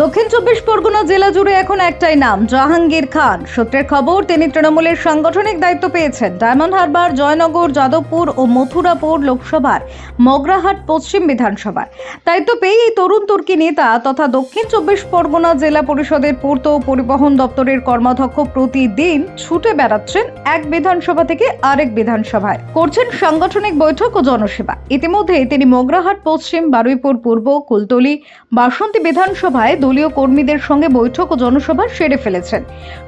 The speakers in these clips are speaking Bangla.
দক্ষিণ চব্বিশ পরগনা জেলা জুড়ে এখন একটাই নাম, জাহাঙ্গীর খান। সূত্রের খবর, তিনি তৃণমূলের সাংগঠনিক দায়িত্ব পেয়েছেন। ডায়মন্ড হারবার, জয়নগর, যাদবপুর ও মথুরাপুর লোকসভার, মগরাহাট পশ্চিম বিধানসভার। দায়িত্ব পেয়ে এই তরুণ তুর্কি নেতা তথা দক্ষিণ চব্বিশ পরগনা জেলা পরিষদের পূর্ত ও পরিবহন দপ্তরের কর্মাধ্যক্ষ প্রতিদিন ছুটে বেড়াচ্ছেন এক বিধানসভা থেকে আরেক বিধানসভায়। করছেন সাংগঠনিক বৈঠক ও জনসেবা। ইতিমধ্যে তিনি মগরাহাট, পশ্চিম বারুইপুর পূর্ব, কুলতলি, বাসন্তী বিধানসভায় দলীয় কর্মীদের সঙ্গে বৈঠক ও জনসভা সেরে ফেলেছেন।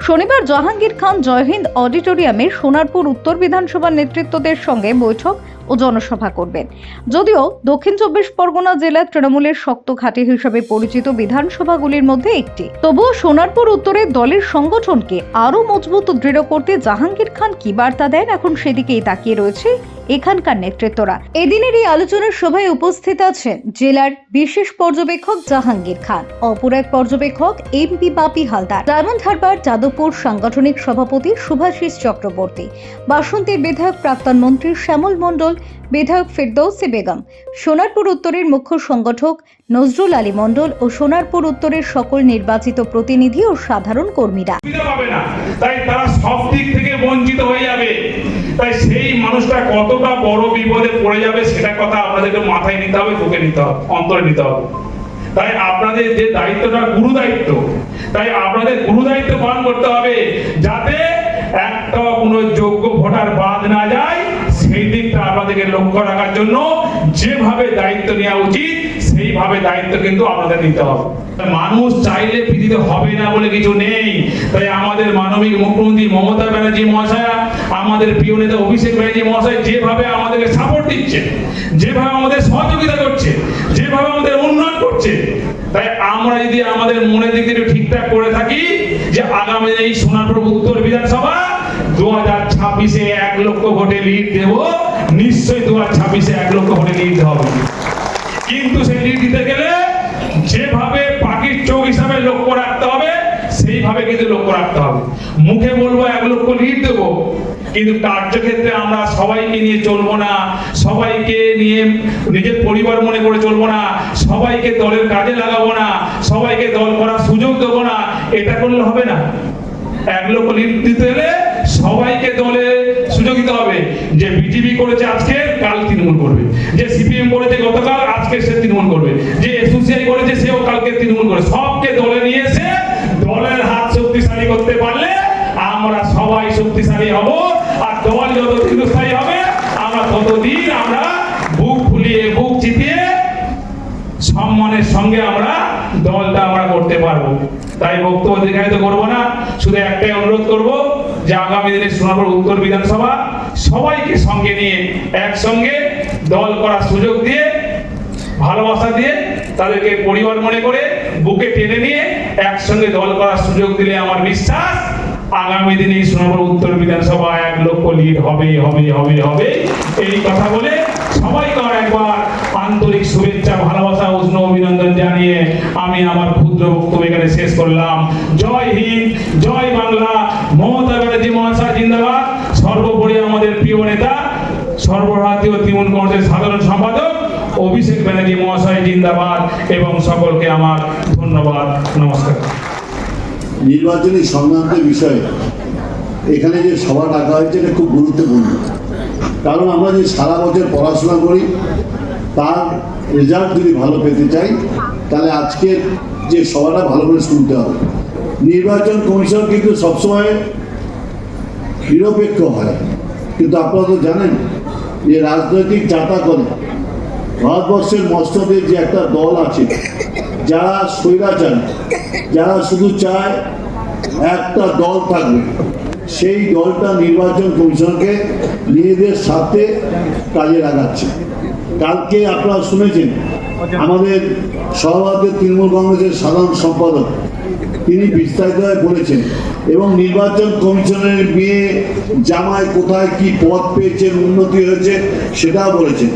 শনিবার জাহাঙ্গীর খান জয়হিন্দ অডিটোরিয়ামে সোনারপুর উত্তর বিধানসভার নেতৃত্বদের সঙ্গে বৈঠক ও জনসভা করবেন। যদিও দক্ষিণ চব্বিশ পরগনা জেলার তৃণমূলের শক্ত ঘাঁটি হিসেবে পরিচিত বিধানসভাগুলির মধ্যে একটি। তবুও সোনারপুর উত্তরের দলের সংগঠনকে আরও মজবুত দৃঢ় করতে জাহাঙ্গীর খান কি বার্তা দেন? এখন সেদিকেই তাকিয়ে রয়েছে এখানকার নেতৃত্বরা। এদিনের এই আলোচনার সভায় উপস্থিত আছেন জেলার বিশেষ পর্যবেক্ষক জাহাঙ্গীর খান অপর এক পর্যবেক্ষক MP Bapi Haldar, Diamond Harbour Jadavpur সাংগঠনিক সভাপতি শুভাশিস চক্রবর্তী, বাসন্তীর বিধায়ক প্রাক্তন মন্ত্রী শ্যামল মণ্ডল বিধায়ক ফিরদৌসি বেগম, সোনারপুর উত্তরের মুখ্য সংগঠক নজরুল আলী মণ্ডল ও সোনারপুর উত্তরের সকল নির্বাচিত প্রতিনিধি ও সাধারণ কর্মীরা। তাই তারা সব দিক থেকে বঞ্চিত হয়ে যাবে। তাই সেই মানুষটা কতটা বড় বিপদে পড়ে যাবে সেটা কথা আপনাদেরকে মাথায় নিতে হবে বুকে নিতে হবে, অন্তরে নিতে হবে। তাই আপনাদের যে দায়িত্বটা গুরু দায়িত্ব তাই আপনাদের গুরু দায়িত্ব পালন করতে হবে যাতে একটা কোনো যোগ্য ভোটার বাদ না যায়। দিকটা লক্ষ্য রাখার জন্য যেভাবে দায়িত্ব নেওয়া উচিত, সেইভাবে দায়িত্ব কিন্তু আপনাদের নিতে হবে। মানুষ চাইলে পৃথিবীতে হবে না বলে কিছু নেই। তাই আমাদের মানবিক মুখ্যমন্ত্রী মমতা ব্যানার্জি মহাশয়া, আমাদের প্রিয় নেতা অভিষেক ব্যানার্জি মহাশয় যেভাবে আমাদেরকে সাপোর্ট দিচ্ছে, যেভাবে আমাদের সহযোগিতা করছে, যেভাবে আমাদের উন্নয়ন করছে, তাই আমরা যদি আমাদের মনের দিক থেকে ঠিকঠাক করে থাকি যে আগামী এই সোনারপুর উত্তর বিধানসভা দু হাজার ছাব্বিশে এক লক্ষ ভোটে লিড দেব নিশ্চয়ই দু হাজার ছাব্বিশে এক লক্ষ ভোটে লিড হবে। কিন্তু সেই লিড দিতে গেলে যেভাবে পাখির চোখ হিসাবে লক্ষ্য রাখতে হবে, সেইভাবে কিন্তু লক্ষ্য রাখতে হবে। মুখে বলব, এক লক্ষ লিড দেবো, কিন্তু কার্যক্ষেত্রে আমরা সবাইকে নিয়ে চলবো না, সবাইকে নিয়ে নিজের পরিবার মনে করে চলবো না, সবাইকে দলের কাজে লাগাবো না, সবাইকে দল করার সুযোগ দেবো না, এটা করলে হবে না। এক লক্ষ লিড দিতে হলে সবাইকে দলে সুযোগ দিতে হবে বিজেপি করেছে আজকে, কাল তৃণমূল করবে। যে সিপিএম করেছে গতকাল, আজকে সে তৃণমূল করবে। যে এসোসিয়াই করেছে, সেও কালকে তৃণমূল করবে। সবকে দলে নিয়ে এসে দলের হাত শক্তিশালী করতে পারলে আমরা সবাই শক্তিশালী হব, আর দল যত দীর্ঘস্থায়ী হবে, আমরা ততদিন আমরা বুক ফুলিয়ে, বুক চিতিয়ে সম্মানের সঙ্গে আমরা দলটা আমরা করতে পারব। তাই বক্তব্য দীর্ঘায়িত করব না। শুধু একটাই অনুরোধ করব যে আগামী দিনে সোনাপুর উত্তর বিধানসভা সবাইকে সঙ্গে নিয়ে একসঙ্গে দল করার সুযোগ দিয়ে, ভালোবাসা দিয়ে তাদেরকে পরিবার মনে করে বুকে টেনে নিয়ে একসঙ্গে দল করার সুযোগ দিলে আমার বিশ্বাস আগামী দিনে সোনাপুর উত্তর বিধানসভা এক লক্ষ লিড হবে হবে হবে হবে এই কথা বলে সবাইকে একবার আন্তরিক শুভেচ্ছা, ভালোবাসা, উষ্ণ অভিনন্দন জানিয়ে আমি আমার ক্ষুদ্র বক্তব্য এখানে শেষ করলাম। জয় হিন্দ, জয় বাংলা। মমতা ব্যানার্জি, মহাশয়, জিন্দাবাদ। সর্বোপরি আমাদের প্রিয় নেতা, সর্বভারতীয় তৃণমূল কংগ্রেসের সাধারণ সম্পাদক অভিষেক ব্যানার্জি, মহাশয়, জিন্দাবাদ এবং সকলকে আমার ধন্যবাদ। নমস্কার। নির্বাচনী সংক্রান্ত বিষয়ে এখানে যে সভা ডাকা হয়েছে, এটা খুব গুরুত্বপূর্ণ। কারণ আমরা যে সারা বছর পড়াশোনা করি তার রেজাল্ট যদি ভালো পেতে চাই, তাহলে আজকের যে সভাটা ভালো করে শুনতে হবে। নির্বাচন কমিশন কিন্তু সবসময় নিরপেক্ষ হয়। কিন্তু আপনারা তো জানেন যে রাজনৈতিক চাতা করে ভারতবর্ষের মস্তদের যে একটা দল আছে, যারা স্বৈরাচার, যারা শুধু চায় একটা দল থাকবে সেই দলটা নির্বাচন কমিশনকে নিজেদের সাথে কাজে লাগাচ্ছে। কালকে আপনারা শুনেছেন, আমাদের সহভারতীয় তৃণমূল কংগ্রেসের সাধারণ সম্পাদক, তিনি বিস্তারিতভাবে বলেছেন, এবং নির্বাচন কমিশনের বিয়ে জামায় কোথায় কি পদ পেয়েছে উন্নতি হয়েছে সেটাও বলেছেন।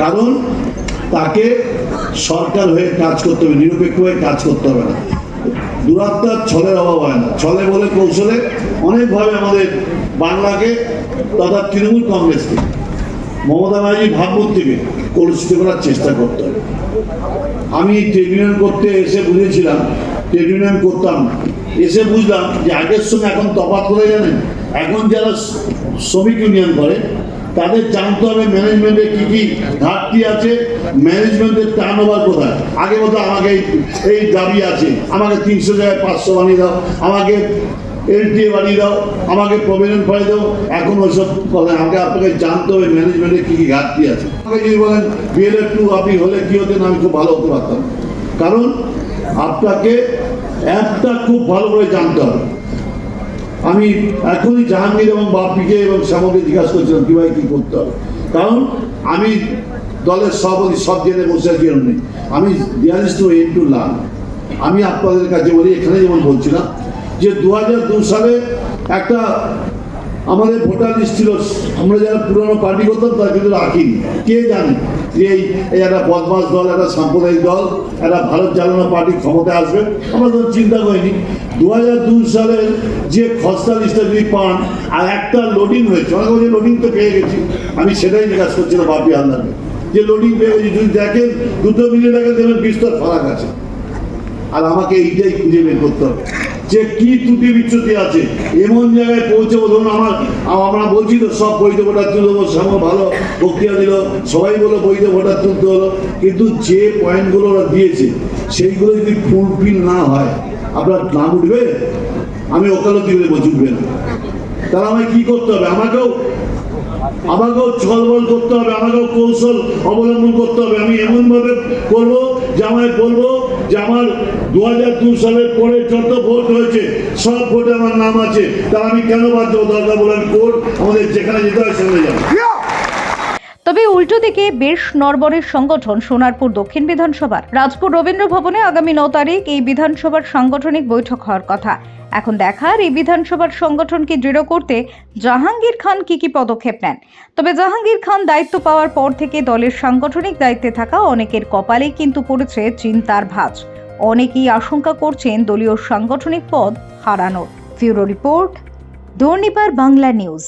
কারণ তাকে সরকার হয়ে কাজ করতে হবে, নিরপেক্ষ হয়ে কাজ করতে হবে না। দূরাত্মার ছলের অভাব হয় না। ছলে বলে কৌশলে অনেকভাবে আমাদের বাংলাকে তথা তৃণমূল কংগ্রেসকে মমতা ব্যানার্জি ভাবমূর্তি থেকে কলুষিত করার চেষ্টা করতে হবে। আমি ট্রেড ইউনিয়ন করতে এসে বুঝেছিলাম ট্রেড ইউনিয়ন করতাম এসে বুঝলাম যে আগের সঙ্গে এখন তফাৎ করে জানেন? এখন যারা শ্রমিক ইউনিয়ন করে, তাদের জানতে হবে ম্যানেজমেন্টে কি কি ঘাটতি আছে ম্যানেজমেন্টের টার্ন ওভার কোথায়? আগে মতো আমাকে এই দাবি আছে, আমাকে তিনশো জায়গায় পাঁচশো বানিয়ে দাও, আমাকে এলটিএ বানিয়ে দাও, আমাকে প্রভিডেন্ট ফান্ড দাও। এখন ওইসব কথা আমাকে আপনাকে জানতে হবে ম্যানেজমেন্টে কী কী ঘাটতি আছে। আমাকে যদি বলেন বিএলএফ টু আপনি হলে কী হতেন, আমি খুব ভালো হতে পারতাম। কারণ আপনাকে অ্যাপটা খুব ভালো করে জানতে হবে। আমি এখনই জাহাঙ্গীর এবং বাপিকে এবং শ্যামকে জিজ্ঞাসা করছিলাম কীভাবে কী করতে হবে? কারণ আমি দলের সভাপতি, সব জেনে বসে আছি নেই আমি দিয়ালিস টু এন টু লার্ন আমি আপনাদের কাছে বলি, এখানে যেমন বলছিলাম যে দু সালে একটা আমাদের ভোটার লিস্ট ছিল, আমরা যারা পুরনো পার্টি করতাম তার কিন্তু রাখিনি। কে জানে যে এই একটা বদমাস দল, একটা সাম্প্রদায়িক দল, একটা ভারত জ্বালানো পার্টি ক্ষমতায় আসবে? আমরা তো চিন্তা করিনি। দু হাজার দুই সালের যে খসড়া লিস্টটা যদি পান, আর একটা লোডিং হয়েছে অনেক বলছে লোডিং তো পেয়ে গেছি। আমি সেটাই জিজ্ঞাসা করছিলাম বাপি আন্দাজে যে লোডিং পেয়ে গেছি, যদি দেখেন দুটো মিলিয়ে দেখেন দেখবেন বিস্তর ফারাক আছে। আর আমাকে এইটাই খুঁজে বের করতে হবে। যে কি ত্রুটি বিচ্ছুতি আছে, এমন জায়গায় পৌঁছে ধরুন আমার, আমরা বলছি তো, সব বৈধ ভোটার তুলতে দেবো শ্যাম ভালো প্রক্রিয়া দিল, সবাই বলো বৈধ ভোটার তুলতে হলো, কিন্তু যে পয়েন্টগুলো ওরা দিয়েছে, সেইগুলো যদি ফুলফিল না হয়, আপনার নাম উঠবে? আমি ওকালতি বলছি, উঠবে না। তাহলে আমায় কী করতে হবে? আমাকেও আমাকেও ছলবল করতে হবে, আমাকেও কৌশল অবলম্বন করতে হবে। আমি এমনভাবে করব যে আমায় বলব যে আমার দু হাজার দু সালের পরে যত ভোট হয়েছে, সব ভোটে আমার নাম আছে। তা আমি কেন বাধ্য দরকার বলেন কোর্ট আমাদের যেখানে যেতে হয় সেখানে যাব। তবে উল্টো দিকে বেশ নরবরের সংগঠন সোনারপুর দক্ষিণ বিধানসভার। রাজপুর রবীন্দ্র ভবনে আগামী ন তারিখ এই বিধানসভার সাংগঠনিক বৈঠক হওয়ার কথা। এখন দেখার এই বিধানসভার সংগঠনকে দৃঢ় করতে জাহাঙ্গীর খান কি কি পদক্ষেপ নেন? তবে জাহাঙ্গীর খান দায়িত্ব পাওয়ার পর থেকে দলের সাংগঠনিক দায়িত্বে থাকা অনেকের কপালেই কিন্তু পড়েছে চিন্তার ভাঁজ। অনেকেই আশঙ্কা করছেন দলীয় সাংগঠনিক পদ হারানোর। Bureau report Durnibar Bangla news.